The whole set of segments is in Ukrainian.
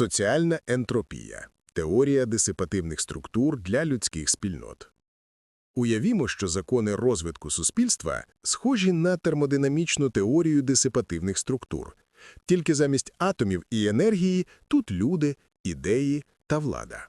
Соціальна ентропія теорія дисипативних структур для людських спільнот. Уявімо, що закони розвитку суспільства схожі на термодинамічну теорію дисипативних структур, тільки замість атомів і енергії тут люди, ідеї та влада.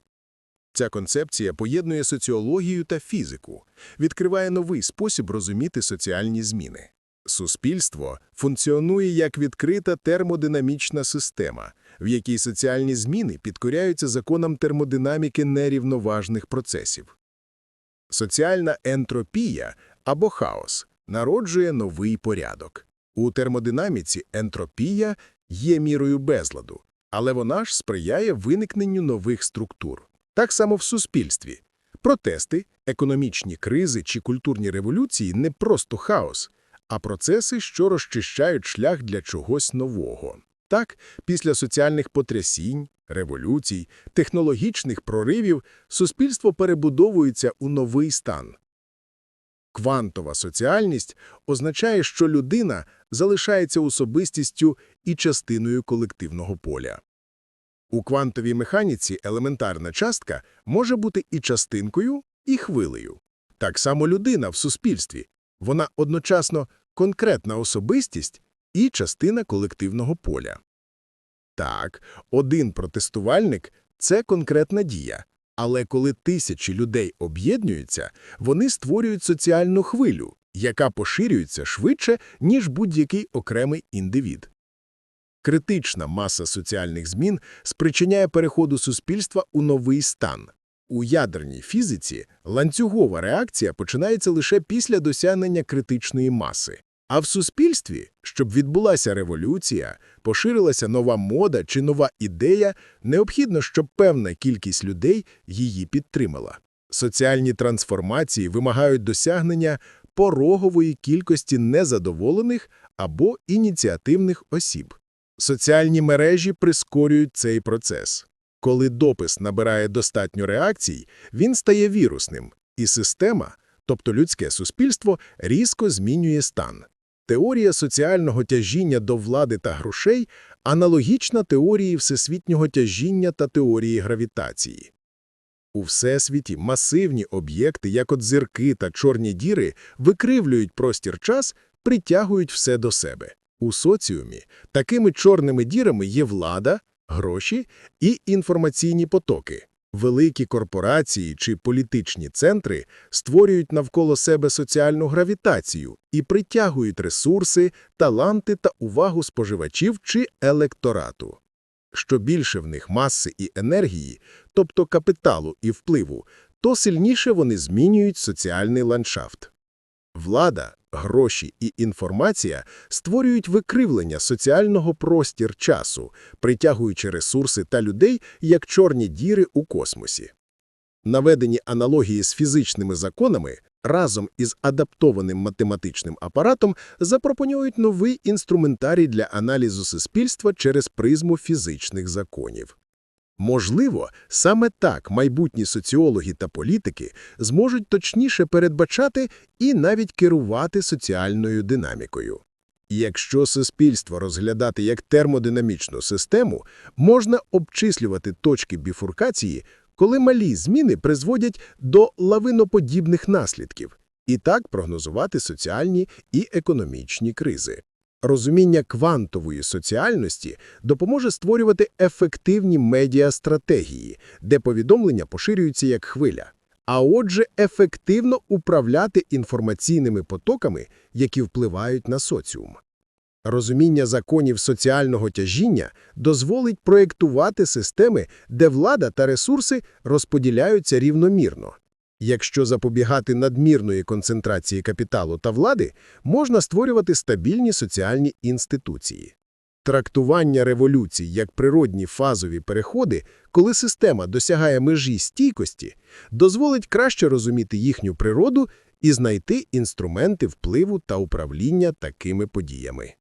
Ця концепція поєднує соціологію та фізику, відкриває новий спосіб розуміти соціальні зміни. Суспільство функціонує як відкрита термодинамічна система, в якій соціальні зміни підкоряються законам термодинаміки нерівноважних процесів. Соціальна ентропія або хаос народжує новий порядок. У термодинаміці ентропія є мірою безладу, але вона ж сприяє виникненню нових структур. Так само в суспільстві. Протести, економічні кризи чи культурні революції не просто хаос, а процеси, що розчищають шлях для чогось нового. Так, після соціальних потрясінь, революцій, технологічних проривів суспільство перебудовується у новий стан. Квантова соціальність означає, що людина залишається особистістю і частиною колективного поля. У квантовій механіці елементарна частка може бути і частинкою, і хвилею. Так само людина в суспільстві. Вона одночасно конкретна особистість і частина колективного поля. Так, один протестувальник – це конкретна дія, але коли тисячі людей об'єднуються, вони створюють соціальну хвилю, яка поширюється швидше, ніж будь-який окремий індивід. Критична маса соціальних змін спричиняє переходу суспільства у новий стан. У ядерній фізиці ланцюгова реакція починається лише після досягнення критичної маси. А в суспільстві, щоб відбулася революція, поширилася нова мода чи нова ідея, необхідно, щоб певна кількість людей її підтримала. Соціальні трансформації вимагають досягнення порогової кількості незадоволених або ініціативних осіб. Соціальні мережі прискорюють цей процес. Коли допис набирає достатньо реакцій, він стає вірусним, і система, тобто людське суспільство, різко змінює стан. Теорія соціального тяжіння до влади та грошей аналогічна теорії всесвітнього тяжіння та теорії гравітації. У всесвіті масивні об'єкти, як от зірки та чорні діри, викривлюють простір-час, притягують все до себе. У соціумі такими чорними дірами є влада, гроші і інформаційні потоки. Великі корпорації чи політичні центри створюють навколо себе соціальну гравітацію і притягують ресурси, таланти та увагу споживачів чи електорату. Що більше в них маси і енергії, тобто капіталу і впливу, то сильніше вони змінюють соціальний ландшафт. Влада, гроші і інформація створюють викривлення соціального простір часу, притягуючи ресурси та людей як чорні діри у космосі. Наведені аналогії з фізичними законами разом із адаптованим математичним апаратом запропонують новий інструментарій для аналізу суспільства через призму фізичних законів. Можливо, саме так майбутні соціологи та політики зможуть точніше передбачати і навіть керувати соціальною динамікою. Якщо суспільство розглядати як термодинамічну систему, можна обчислювати точки біфуркації, коли малі зміни призводять до лавиноподібних наслідків, і так прогнозувати соціальні і економічні кризи. Розуміння квантової соціальності допоможе створювати ефективні медіастратегії, де повідомлення поширюються як хвиля, а отже, ефективно управляти інформаційними потоками, які впливають на соціум. Розуміння законів соціального тяжіння дозволить проєктувати системи, де влада та ресурси розподіляються рівномірно. Якщо запобігати надмірної концентрації капіталу та влади, можна створювати стабільні соціальні інституції. Трактування революцій як природні фазові переходи, коли система досягає межі стійкості, дозволить краще розуміти їхню природу і знайти інструменти впливу та управління такими подіями.